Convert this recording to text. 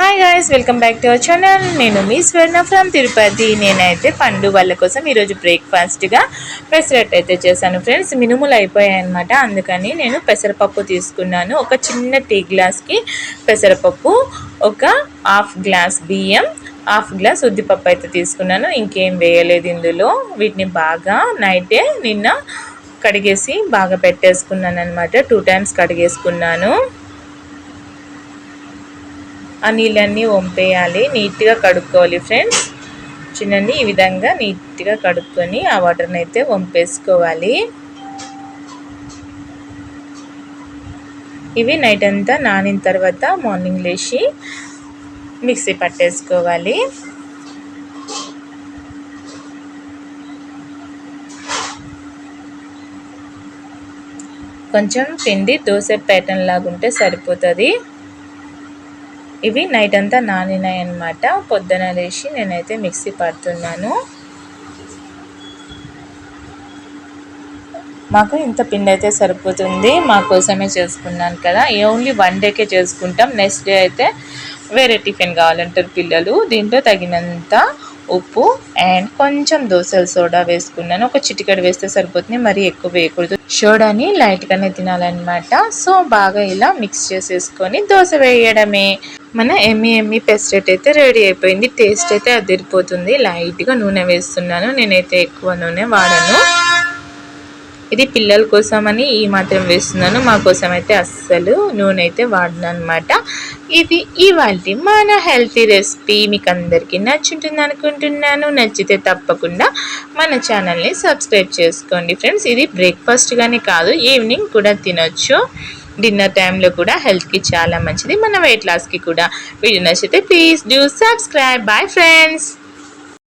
Hi guys welcome back to our channel నేను మీ స్వర్ణ from Tirupati. నేనైతే పండు వాళ్ళ కోసం ఈరోజు బ్రేక్ఫాస్ట్గా పెసరట్ అయితే చేశాను ఫ్రెండ్స్ మినుములు అయిపోయాయి అనమాట అందుకని నేను పెసరపప్పు తీసుకున్నాను. ఒక చిన్న టీ గ్లాస్కి పెసరపప్పు ఒక హాఫ్ గ్లాస్ బియ్యం హాఫ్ గ్లాస్ ఉద్దిపప్పు అయితే తీసుకున్నాను. ఇంకేం వేయలేదు ఇందులో. వీటిని బాగా నైటే నిన్న కడిగేసి బాగా పెట్టేసుకున్నాను అనమాట టూ టైమ్స్ కడిగేసుకున్నాను. ఆ నీళ్ళన్నీ వంపేయాలి. నీట్గా కడుక్కోవాలి ఫ్రెండ్స్. చూడండి ఈ విధంగా నీట్గా కడుక్కొని ఆ వాటర్ని అయితే వంపేసుకోవాలి. ఇవి నైట్ అంతా నానిన తర్వాత మార్నింగ్ లేచి మిక్సీ పట్టేసుకోవాలి. కొంచెం పిండి దోశ ప్యాటర్న్ లాగుంటే సరిపోతుంది. ఇవి నైట్ అంతా నానినాయి అనమాట పొద్దున లేచి నేనైతే మిక్సీ పడుతున్నాను. మాకు ఇంత పిండి అయితే సరిపోతుంది. మా కోసమే చేసుకున్నాను కదా. ఓన్లీ వన్ డేకే చేసుకుంటాం. నెక్స్ట్ డే అయితే వేరే టిఫిన్ కావాలంటారు పిల్లలు. దీంట్లో తగినంత ఉప్పు అండ్ కొంచెం దోశల సోడా వేసుకున్నాను. ఒక చిటికెడు వేస్తే సరిపోతుంది. మరీ ఎక్కువ వేయకూడదు. సోడాని లైట్గానే తినాలన్నమాట. సో బాగా ఇలా మిక్స్ చేసేసుకొని దోశ వేయడమే. మన ఎమ్మి ఎమ్మి పెస్టెట్ అయితే రెడీ అయిపోయింది. టేస్ట్ అయితే అదిరిపోతుంది. లైట్గా నూనె వేస్తున్నాను. నేనైతే ఎక్కువ నూనె వాడను. ఇది పిల్లల కోసమని ఈ మాత్రం వేస్తున్నాను. మా కోసం అయితే అస్సలు నూనె అయితే వాడను అనమాట ఇది ఇవాళ మన హెల్తీ రెసిపీ. మీకు అందరికీ నచ్చుంటుంది అనుకుంటున్నాను. నచ్చితే తప్పకుండా మన ఛానల్ని సబ్స్క్రైబ్ చేసుకోండి. ఫ్రెండ్స్ ఇది బ్రేక్ఫాస్ట్గానే కాదు ఈవినింగ్ కూడా తినొచ్చు. డిన్నర్ టైంలో కూడా హెల్త్కి చాలా మంచిది. మన వెయిట్ లాస్కి కూడా వీడియో నచ్చితే please do subscribe. Bye friends.